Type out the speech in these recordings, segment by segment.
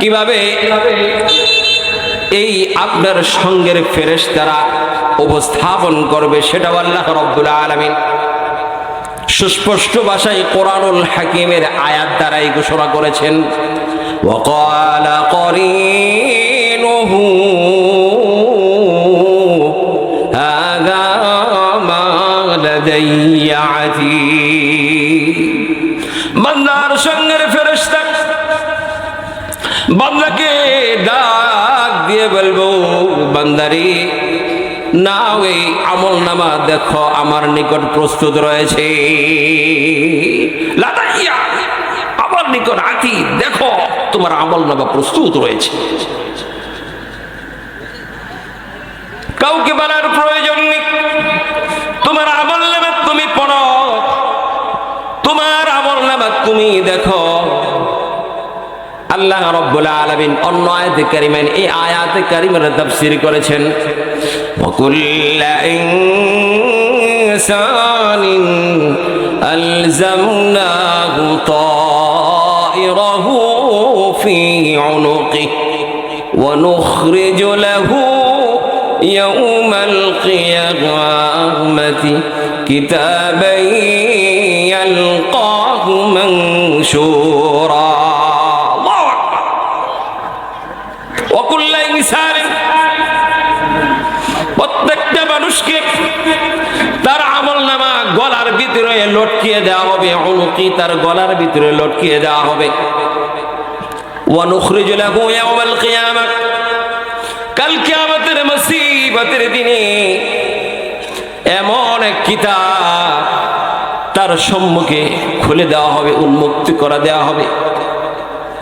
কিভাবে এই আপনার সঙ্গের ফেরেশ তারা উপস্থাপন করবে সেটাও আল্লাহ রব্বুল আলমিন সুস্পষ্ট ভাষায় কোরআনুল হাকিমের আয়াত দ্বারাই ঘোষণা করেছেন وقال قرينه দিয়ে বলব বান্দারি। না ওই আমল নামা দেখো, আমার নিকট প্রস্তুত রয়েছে। আমার নিকট আঁকি, দেখো, তোমার আমল নামা প্রস্তুত রয়েছে। কাউকে বলার আলামিন অন্য আয়াতে কারিমেন এই আয়াতে কারিমের তাফসীর করেছেন وكل إنسان ألزمناه طائره في عنقه ونخرج له يوم القيامة كتابا يلقاه منشورا প্রত্যেকটা মানুষকে তার আমল নামা গলার ভিতরে লটকিয়ে দেওয়া হবে অনুকি তার গলার ভিতরে লটকিয়ে দেওয়া হবে। এমন এক তার সম্মুখে খুলে দেওয়া হবে, উন্মুক্ত করা দেওয়া হবে।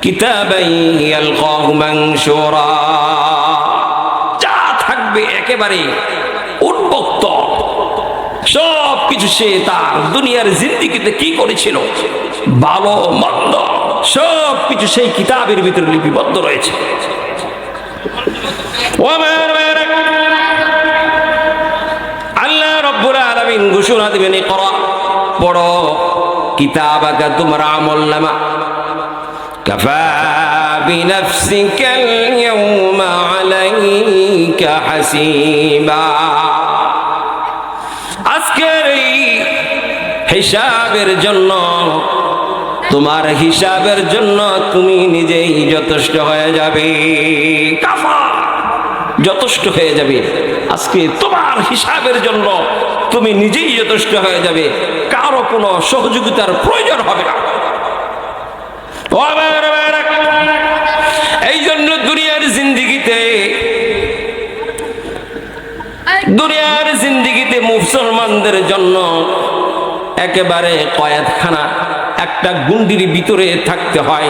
কিতাবাই ইয়ালকাহু মানশুরা একেবারে উন্মুক্ত। সব কিছু সে তার দুনিয়ার জিন্দিগিতে কি করেছিল? ভালো, মন্দ সব কিছু সেই কিতাবের ভিতরে লিপিবদ্ধ রয়েছে। ঘোষণা দিবেন করা কিতাব তোমার আমল নামা। কাফা بنفسك اليوم عليك حسيبا আজকের এই হিসাবের জন্য তোমার হিসাবের জন্য তুমি নিজেই যথেষ্ট হয়ে যাবে কাফা যথেষ্ট হয়ে যাবে আজকে তোমার হিসাবের জন্য তুমি নিজেই যথেষ্ট হয়ে যাবে কারো কোনো সহযোগিতার প্রয়োজন হবে না ও আমার ভাইয়েরা, এই জন্য দুনিয়ার জিন্দিগিতে দুনিয়ার জিন্দিগিতে মুসলমানদের জন্য একেবারে কয়াতখানা একটা গুন্ডির ভিতরে থাকতে হয়,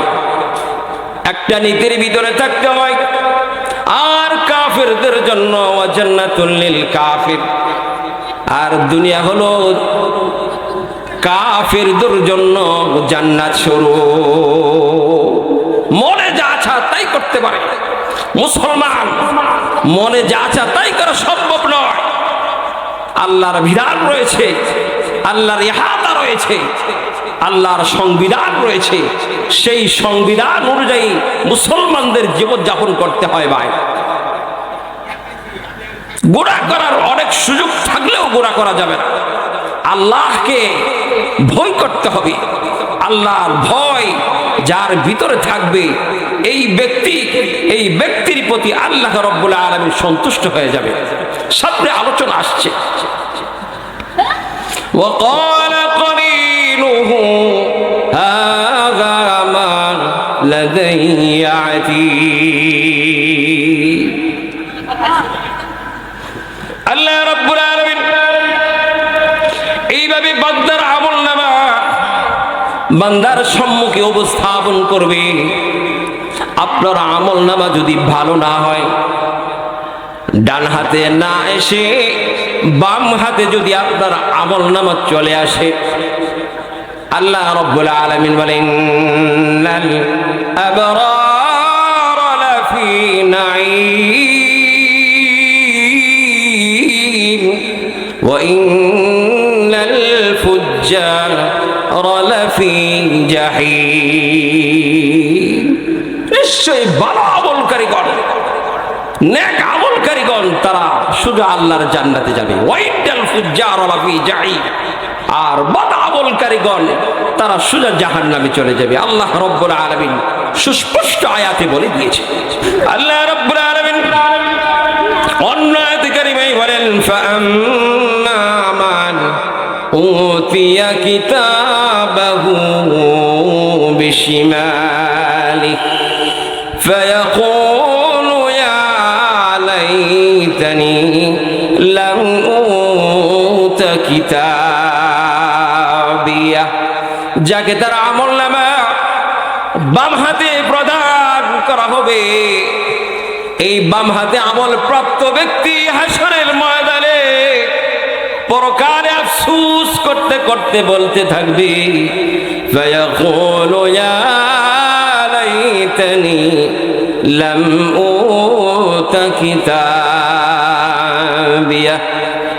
একটা নীতির ভিতরে থাকতে হয়। আর কাফেরদের জন্য জান্নাতুল্লিল কাফির। আর দুনিয়া হলো কাফেরদের জন্য জান্নাত শুরু মনে যা করতে পারে। মুসলমান মনে যা আছা তাই করা সম্ভব নয়। আল্লাহর বিধান রয়েছে, আল্লাহর ইহাদা রয়েছে, আল্লাহর সংবিধান রয়েছে। সেই সংবিধান অনুযায়ী মুসলমানদের জীবনযাপন করতে হয় ভাই। গোড়া করার অনেক সুযোগ থাকলেও গোড়া করা যাবে না। আল্লাহকে ভয় করতে হবে। আল্লাহর ভয় যার ভিতরে থাকবে এই ব্যক্তি এই ব্যক্তির প্রতি আল্লাহ রব্বুল আলমী সন্তুষ্ট হয়ে যাবে সামনে আলোচনা আসছে وقال قرينه هذا ما لدي عتيد আল্লাহ রব্বুল আলামিন এইভাবে বান্দার আমল নামা বান্দার সম্মুখে উপস্থাপন করবে আপনার আমল নামা যদি ভালো না হয়, ডান হাতে না এসে, বাম হাতে যদি আপনার আমল নামা চলে আসে, আল্লাহ রব্বুল আলামিন বলেন, "ইন্নাল আবরার লাফি নাঈম ওয়া ইন্নাল ফুজ্জার লাফি জাহিম নিশ্চয় অবশ্যই ভালো আমলকারীগণ নেক আমলকারীগণ তারা শুধু আল্লাহর জান্নাতে যাবে। ওয়াইডাল ফুজ্জার লাফি যাই আর বদ আমলকারীগণ তারা সুজা জাহান্নামে চলে যাবে। আল্লাহ রব্বুল আলামিন সুস্পষ্ট আয়াতে বলে দিয়েছে। আল্লাহ রব্বুল আলামিন অন্য আয়াতকারীমাই বলেন, ফাআম্মা মান উতিয়া কিতাবাহু বিশিমালিহি فيقول يا ليتني لم أوت كتابيه যাকে তার আমল নামা বাম হাতে প্রদান করা হবে এই বাম হাতে আমল প্রাপ্ত ব্যক্তি হাসরের ময়দানে পরকালে আফসুস করতে করতে বলতে থাকবে فيقول يا ليتني لم أوت كتابيه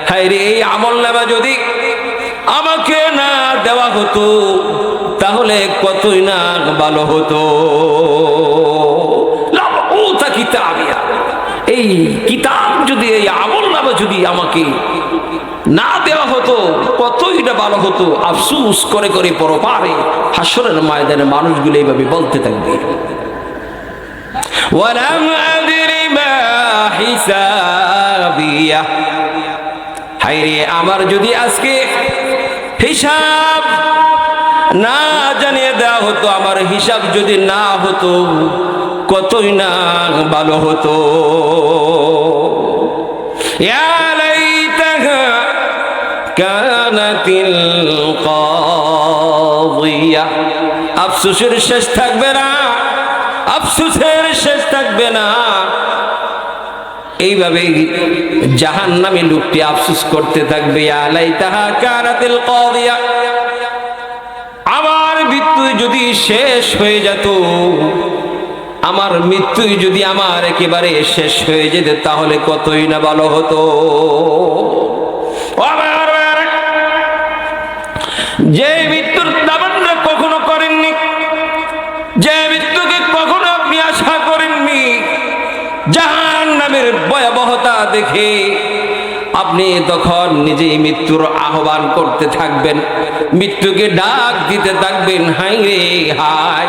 হায়রে এই আমল নামা যদি আমাকে না দেওয়া হতো তাহলে কতই না ভালো হতো লাম উতা কিতাবিয়া। এই কিতাব যদি এই আমল নামা যদি আমাকে না দেওয়া হতো কতই না ভালো হতো আফসুস করে করে পরপারে হাসরের ময়দানে মানুষগুলো এইভাবে বলতে থাকবে ولم أدر ما حسابيه হাইরে আমার যদি আজকে হিসাব না জানিয়ে দেওয়া হতো আমার হিসাব যদি না হতো কতই না ভালো হতো يا ليتها كانت القاضية আফসোসের শেষ থাকবে না আফসোসের শেষ থাকবে না। এইভাবে জাহান নামে লোকটি আফসোস করতে থাকবে আলাই তাহা কারাতিল কদিয়া। আমার মৃত্যু যদি শেষ হয়ে যেত, আমার মৃত্যু যদি আমার একেবারে শেষ হয়ে যেত, তাহলে কতই না ভালো হতো। যে মৃত্যুর দাবানরা কখনো করেননি, যে মৃত্যুকে কখনো আপনি আশা করেননি জাহান নামের ভয়াবহতা দেখে আপনি তখন নিজেই মৃত্যুর আহ্বান করতে থাকবেন। মৃত্যুকে ডাক দিতে থাকবেন হাই রে হাই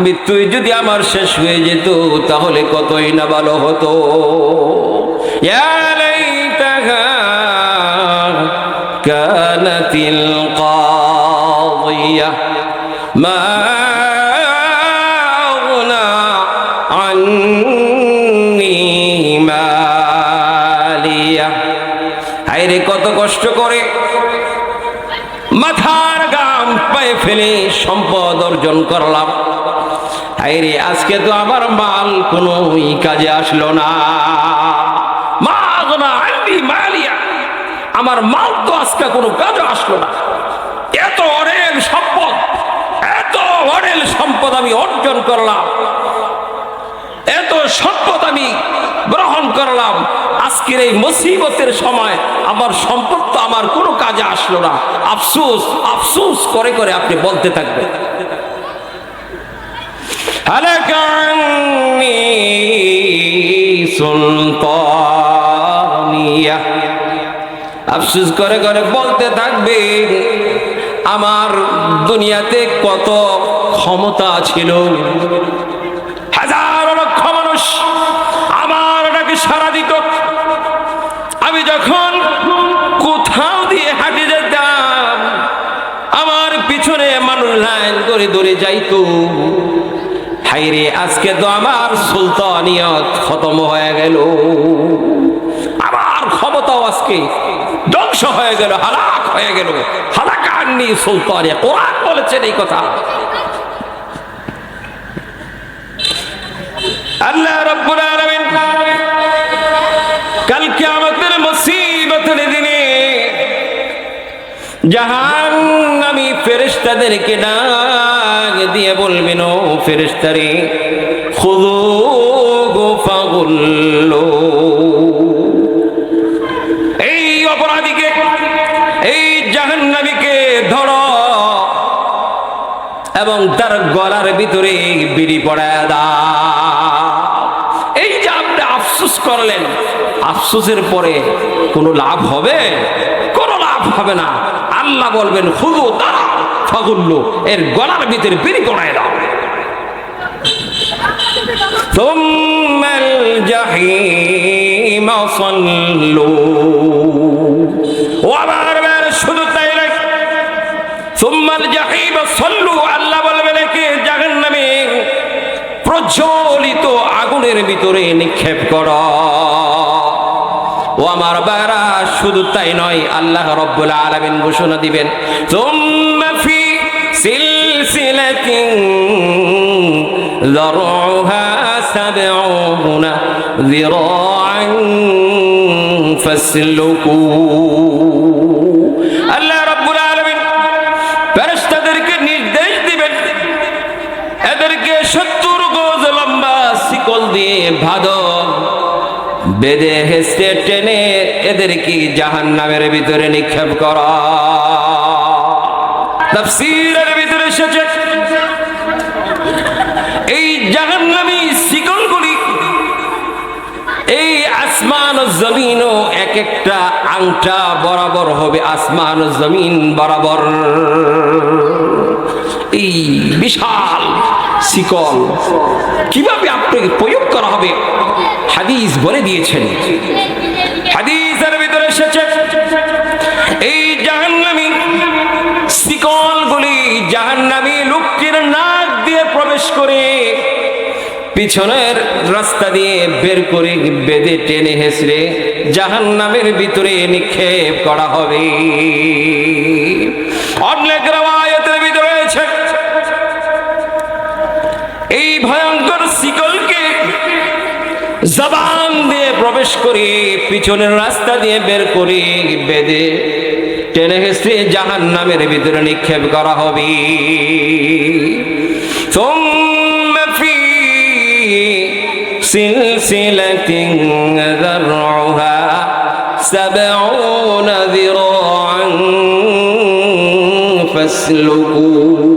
মৃত্যুই যদি আমার শেষ হয়ে যেত, তাহলে কতই না ভালো হতো? কানাতিল কাদিয়া মা করলাম। হায়রে, আজকে তো আমার মাল কোনো কাজে আসলো না। আমার মাল তো আজকে কোনো কাজে আসলো না। এত অরেল সম্পদ, এত অরেল সম্পদ আমি অর্জন করলাম। এত সম্পদ আমি গ্রহণ করলাম। আজকের এই মুসিবতের সময় আমার সম্পদ তো আমার কোনো কাজে আসলো না। আফসোস আফসোস করে করে আপনি বলতে থাকবেন। هلك عني سلطانية আফসোস করে করে বলতে থাকবে আমার দুনিয়াতে কত ক্ষমতা ছিল হাজার লক্ষ মানুষ আমার ওটাকে সারা দিত আমি যখন কোথাও দিয়ে হাঁটি যেতাম আমার পিছনে মানুষ লাইন করে দৌড়ে যাইতো হাইরে, আজকে তো আমার সুলতানিয়ত খতম হয়ে গেল। আমার ক্ষমতাও আজকে ধ্বংস হয়ে গেল, হালাক হয়ে গেল। হালাকান্নি সুলতানিয়া কোরআন বলেছেন এই কথা। আল্লাহ রব্বুল আলামিন কালকে আমাদের মুসিবতের দিনে জাহান আমি ফেরেশতাদেরকে ডাক দিয়ে বলবেন, ও ফেরেশতারে খুদু ফাগুল্লো। এই অপরাধীকে, এই জাহান্নামীকে ধরো এবং তার গলার ভিতরে বিড়ি পড়ায় দাও। এই যে আপনি আফসোস করলেন, আফসোসের পরে কোনো লাভ হবে? লাভ হবে না আল্লাহ বলবেন হুদু তারা ফাগুল্লু এর গলার ভিতরে বিড়ি পড়ায় দাও ثم الجحيم صلوا وبار بار শুধু তাই নয় ثم الجحيم صلوا আল্লাহ বলবেন কি জাহান্নামে প্রজ্বলিত আগুনের ভিতরে নিক্ষেপ কর ও আমার বারা, শুধু তাই নয়, আল্লাহ রব্বুল আলমিন ঘোষণা দিবেন আল্লাহ রব্বুল নির্দেশ দিবেন, এদেরকে 70 লম্বা শিকল দিয়ে ভাদর বেদে হেসে টেনে এদেরকে জাহান নামের ভিতরে নিক্ষেপ করা? ভিতরে এসেছে। এই জাহান্নামী শিকলগুলি, এই আসমান ও জমিন ও এক একটা আংটা বরাবর হবে আসমান ও জমিন বরাবর। এই বিশাল শিকল। কীভাবে আপনাকে প্রয়োগ করা হবে? হাদিস বলে দিয়েছেন। হাদিসের ভিতরে এসেছে, এই জাহান্নামী শিকলগুলি জাহান্নামী লোকটির নাক দিয়ে প্রবেশ করে পিছনের রাস্তা দিয়ে বের করে বেদে টেনে হেসড়ে জাহান নামের ভিতরে নিক্ষেপ করা হবে। অনেক প্রবেশ করে পিছনের রাস্তা দিয়ে বের করে বেদে টেনে হেসড়ে জাহান নামের ভিতরে নিক্ষেপ করা হবে ثم في سلسلة ذرعها سبعون ذراعا فاسلكوا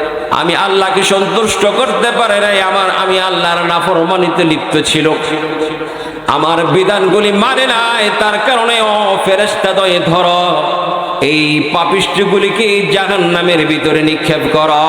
আমি আল্লাহকে সন্তুষ্ট করতে পারে নাই, আমার, আমি আল্লাহর নাফরমানিতে লিপ্ত ছিল। আমার বিধানগুলি মানে নাই, তার কারণে, ও ফেরেস্তা দয়ে ধর, এই পাপিষ্টগুলিকে জাহান নামের ভিতরে নিক্ষেপ করা।